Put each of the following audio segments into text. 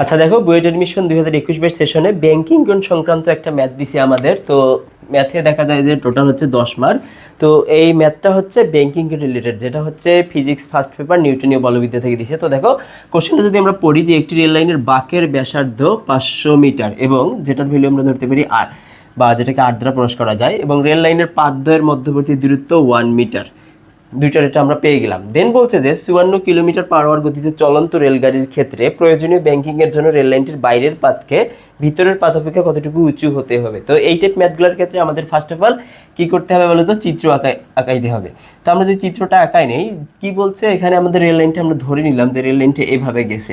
আচ্ছা দেখো, বুয়েট অ্যাডমিশন দুই হাজার একুশ বের সেশনে ব্যাংকিং কোন সংক্রান্ত একটা ম্যাথ দিছে আমাদের। তো ম্যাথে দেখা যায় যে টোটাল হচ্ছে দশ মার্ক তো এই ম্যাথটা হচ্ছে ব্যাংকিং রিলেটেড যেটা হচ্ছে ফিজিক্স ফার্স্ট পেপার নিউটনীয় বলবিদ্যা থেকে দিছে। তো দেখো কোশ্চেনটা যদি আমরা পড়ি যে একটি রেল লাইনের বাঁকের ব্যাসার্ধ পাঁচশো মিটার এবং যেটার ভ্যালু আমরা ধরতে পারি আর বা যেটাকে আর দ্বারা প্রকাশ করা যায়, এবং রেল লাইনের পাদ্যের মধ্যবর্তী দূরত্ব ওয়ান মিটার দুইটার এটা আমরা পেয়ে গেলাম। দেন বলছে যে, চুয়ান্ন কিলোমিটার পার গতিতে চলন্ত রেলগাড়ির ক্ষেত্রে প্রয়োজনীয় ব্যাংকিংয়ের জন্য রেললাইনটির বাইরের পাতকে ভিতরের পাত অপেক্ষা কতটুকু উঁচু হতে হবে? তো এই টাইপ ম্যাথগুলোর ক্ষেত্রে আমাদের ফার্স্ট অফ অল কী করতে হবে বলো তো চিত্র আঁকাই আঁকাইতে হবে। তো আমরা যে চিত্রটা আঁকাই নেই, কি বলছে? এখানে আমাদের রেল লাইনটা আমরা ধরে নিলাম যে রেল লাইনটা এভাবে গেছে।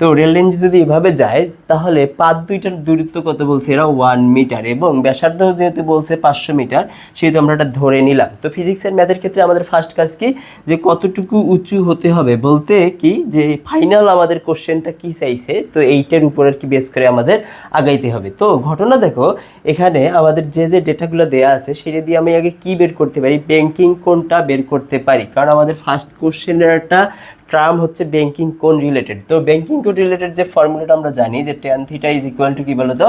তো রেল লাইন যদি এভাবে যায়, তাহলে পাত দুইটার দূরত্ব কত বলছে? এরা ওয়ান মিটার এবং ব্যাসার্ধ যেহেতু বলছে পাঁচশো মিটার সেহেতু আমরা এটা ধরে নিলাম। তো ফিজিক্সের ম্যাথের ক্ষেত্রে আমাদের ফার্স্ট কাজ কি? যে কতটুকু উঁচু হতে হবে? বলতে কি? যে ফাইনাল আমাদের কোশ্চেনটা কি চাইছে? তো এইটার উপর আর কি বেস করে আমাদের আগাইতে হবে। তো ঘটনা দেখো, এখানে আমাদের যে যে ডেটাগুলো দেওয়া আছে, সেটা দিয়ে আমি আগে কি বের করতে পারি? ব্যাংকিং কোনটা বের করতে পারি? কারণ আমাদের ফার্স্ট কোশ্চেনের একটা টার্ম হচ্ছে ব্যাংকিং কোন রিলেটেড তো ব্যাংকিং কোন রিলেটেড যে ফর্মুলাটা আমরা জানি, যে tan theta is equal to কি বলতো?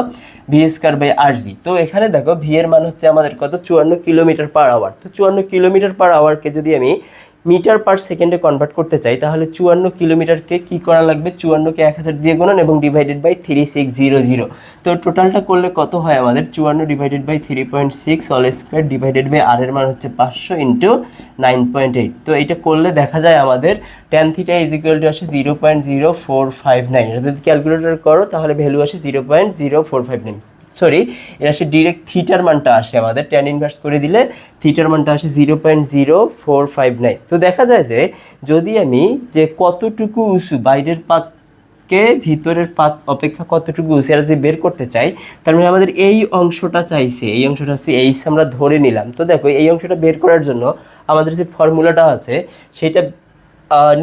V square by R G তো এখানে দেখো ভি এর মান হচ্ছে আমাদের কত? চুয়ান্ন কিলোমিটার পার আওয়ার তো চুয়ান্ন কিলোমিটার পার আওয়ারকে যদি আমি মিটার পার সেকেন্ডে কনভার্ট করতে চাই, তাহলে চুয়ান্ন কিলোমিটারকে কি করা লাগবে? চুয়ান্নকে এক হাজার দিয়ে গুণন এবং divided by three six zero zero তো টোটালটা করলে কত হয় আমাদের? চুয়ান্ন divided by three point six all square divided by R এর মান হচ্ছে পাঁচশো ইন্টু নাইন পয়েন্ট এইট তো এটা করলে দেখা যায় আমাদের tan theta is equal to আসে zero point zero four five nine যদি ক্যালকুলেটর করো, তাহলে ভ্যালু আসে zero point zero four five nine sorry এটা আসে ডিরেক্ট থিটার মানটা আসে আমাদের। টেন ইনভার্স করে দিলে থিটার মানটা আসে zero point zero four five nine তো দেখা যায় যে যদি আমি যে কতটুকু উঁচু, বাইরের পাতকে ভিতরের পাত অপেক্ষা কতটুকু এটা যদি বের করতে চাই, তার মানে আমাদের এই অংশটা চাইছে, এই অংশটা হচ্ছে এইচ আমরা ধরে নিলাম। তো দেখো, এই অংশটা বের করার জন্য আমাদের যে ফর্মুলাটা আছে, সেটা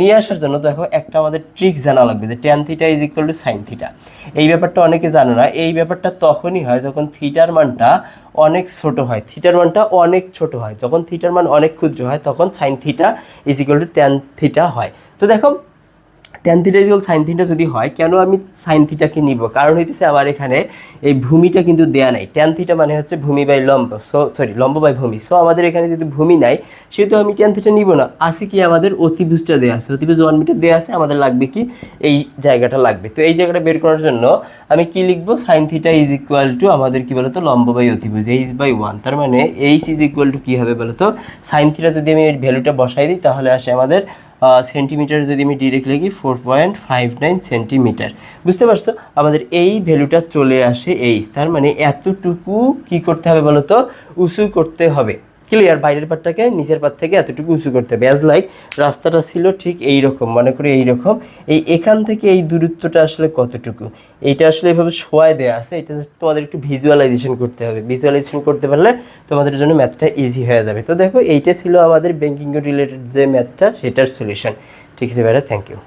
নিয়ে আসার জন্য দেখো একটা আমাদের ট্রিক জানা লাগবে যে tan theta is equal to sine theta এই ব্যাপারটা অনেকে জানো না। এই ব্যাপারটা তখনই হয় যখন থিটার মানটা অনেক ছোট হয়। থিটার মানটা অনেক ছোট হয়। যখন থিটার মান অনেক ক্ষুদ্র হয়, তখন sine theta is equal to tan theta হয়। তো দেখো tan theta equal sine theta যদি হয়, কেন আমি সাইন থিটাকে নিব? কারণ হইতেছে আমার এখানে এই ভূমিটা কিন্তু দেয়া নাই। ট্যান থিটা মানে হচ্ছে ভূমি বাই লম্ব। সো সরি লম্ব বাই ভূমি। সো আমাদের এখানে যদি ভূমি নাই, সেহেতু আমি ট্যান থিটা নিব না। আসি কি আমাদের অতিভুজটা দেওয়া আছে? অতিভুজ ওয়ান মিটার দেওয়া আছে, আমাদের লাগবে কি? এই জায়গাটা লাগবে। তো এই জায়গাটা বের করার জন্য আমি কি লিখব? Sine theta is equal to আমাদের কি বলতো? লম্ব বাই অতিভুজ এইচ বাই ওয়ান তার মানে এইচ ইজ ইকুয়াল টু কী হবে বলতো? সাইন থিটা যদি আমি এর ভ্যালুটা বসাই দিই, তাহলে আসে আমাদের সেন্টিমিটার যদি আমি ডিরেক্ট লিখি four point five nine centimetre বুঝতে পারছ? আমাদের এই ভ্যালুটা চলে আসে এইচ তার মানে এতটুকু কি করতে হবে বলো তো উঁচু করতে হবে। ক্লিয়ার বাইরের পাটটাকে, নিচের পাট থেকে এতটুকু উঁচু করতে হবে। অ্যাজ লাইক রাস্তাটা ছিল ঠিক এই রকম মনে করি এই রকম এই এখান থেকে এই দূরত্বটা আসলে কতটুকু? এইটা আসলে এভাবে শোয়ায় দেওয়া আছে। এটা জাস্ট তোমাদের একটু ভিজুয়ালাইজেশন করতে হবে। ভিজুয়ালাইজেশন করতে পারলে তোমাদের জন্য ম্যাথটা ইজি হয়ে যাবে। তো দেখো, এইটা ছিল আমাদের ব্যাঙ্কিং রিলেটেড যে ম্যাথটা সেটার সলিউশন ঠিক আছে ভাইরা থ্যাংক ইউ